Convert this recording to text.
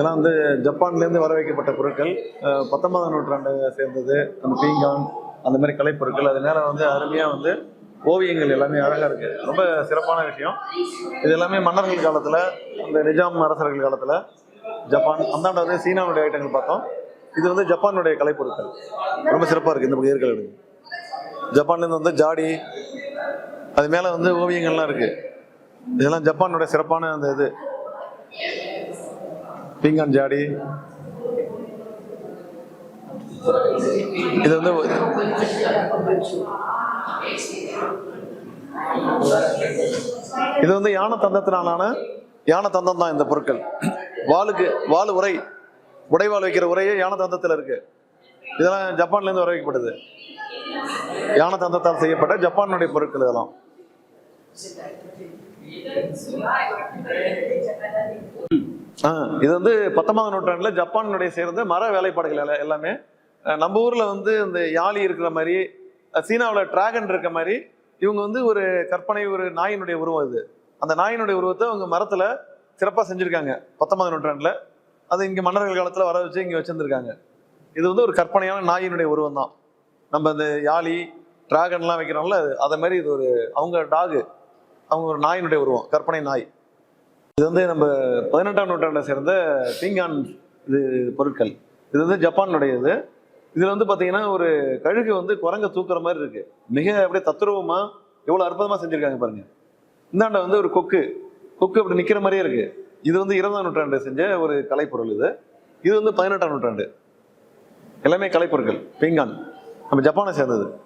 இதெல்லாம் வந்து ஜப்பான்லேருந்து வர வைக்கப்பட்ட பொருட்கள் பத்தொன்பதாம் நூற்றாண்டை சேர்ந்தது. அந்த பீங்கான் அந்த மாதிரி கலைப்பொருட்கள் அது மேலே வந்து அருமையாக வந்து ஓவியங்கள் எல்லாமே அழகாக இருக்குது ரொம்ப சிறப்பான விஷயம். இது எல்லாமே மன்னர்கள் காலத்தில் அந்த நிஜாம் அரசர்கள் காலத்தில் ஜப்பான் அந்தாண்ட வந்து சீனாவுடைய ஐட்டங்கள் பார்த்தோம். இது வந்து ஜப்பானுடைய கலைப்பொருட்கள். ரொம்ப சிறப்பாக இருக்குது இந்த பக்கம் எடுக்கு ஜப்பான்லேருந்து வந்து ஜாடி அது மேலே வந்து ஓவியங்கள்லாம் இருக்குது இதெல்லாம் ஜப்பானுடைய சிறப்பான அந்த இது. பீங்கான் ஜாடி. இது வந்து இது வந்து யானை தந்தத்தினாலான யானை தந்தம் தான் இந்த பொருட்கள். வாளுக்கு வாள் உரை உடைவாள் வைக்கிற உரையே யானை தந்தத்தில் இருக்கு. இதெல்லாம் ஜப்பான்லேருந்து வர வைக்கப்படுது யானை தந்தத்தால் செய்யப்பட்ட ஜப்பானுடைய பொருட்கள் இதெல்லாம். இது வந்து பத்தொன்பதாம் நூற்றாண்டுல ஜப்பானுடைய சேர்ந்த மர வேலைப்பாடுகள் எல்லாமே. நம்ம ஊர்ல வந்து இந்த யாழி இருக்கிற மாதிரி சீனாவில் டிராகன் இருக்க மாதிரி இவங்க வந்து ஒரு கற்பனை ஒரு நாயினுடைய உருவம் இது. அந்த நாயினுடைய உருவத்தை அவங்க மரத்துல சிறப்பாக செஞ்சுருக்காங்க பத்தொன்பதாம் நூற்றாண்டில். அது இங்கே மன்னர்கள் காலத்தில் வர வச்சு இங்கே வச்சுருந்துருக்காங்க. இது வந்து ஒரு கற்பனையான நாயினுடைய உருவம் தான். நம்ம இந்த யாழி டிராகன்லாம் வைக்கிறோம்ல அது- அதை மாதிரி இது ஒரு அவங்க டாகு அவங்க ஒரு நாயினுடைய உருவம் கற்பனை நாய். இது வந்து நம்ம பதினெட்டாம் நூற்றாண்டை சேர்ந்த பீங்கான் இது பொருட்கள். இது வந்து ஜப்பானுடையது. இது வந்து பார்த்தீங்கன்னா ஒரு கழுகு வந்து குரங்க தூக்குற மாதிரி இருக்கு. மிக அப்படியே தத்ரூபமாக எவ்வளோ அற்புதமாக செஞ்சுருக்காங்க பாருங்க. இந்தாண்ட வந்து ஒரு கொக்கு. கொக்கு அப்படி நிற்கிற மாதிரியே இருக்கு. இது வந்து இருபதாம் நூற்றாண்டு செஞ்ச ஒரு கலைப்பொருள் இது. இது வந்து பதினெட்டாம் நூற்றாண்டு. எல்லாமே கலைப்பொருட்கள். பீங்கான். நம்ம ஜப்பானை சேர்ந்தது.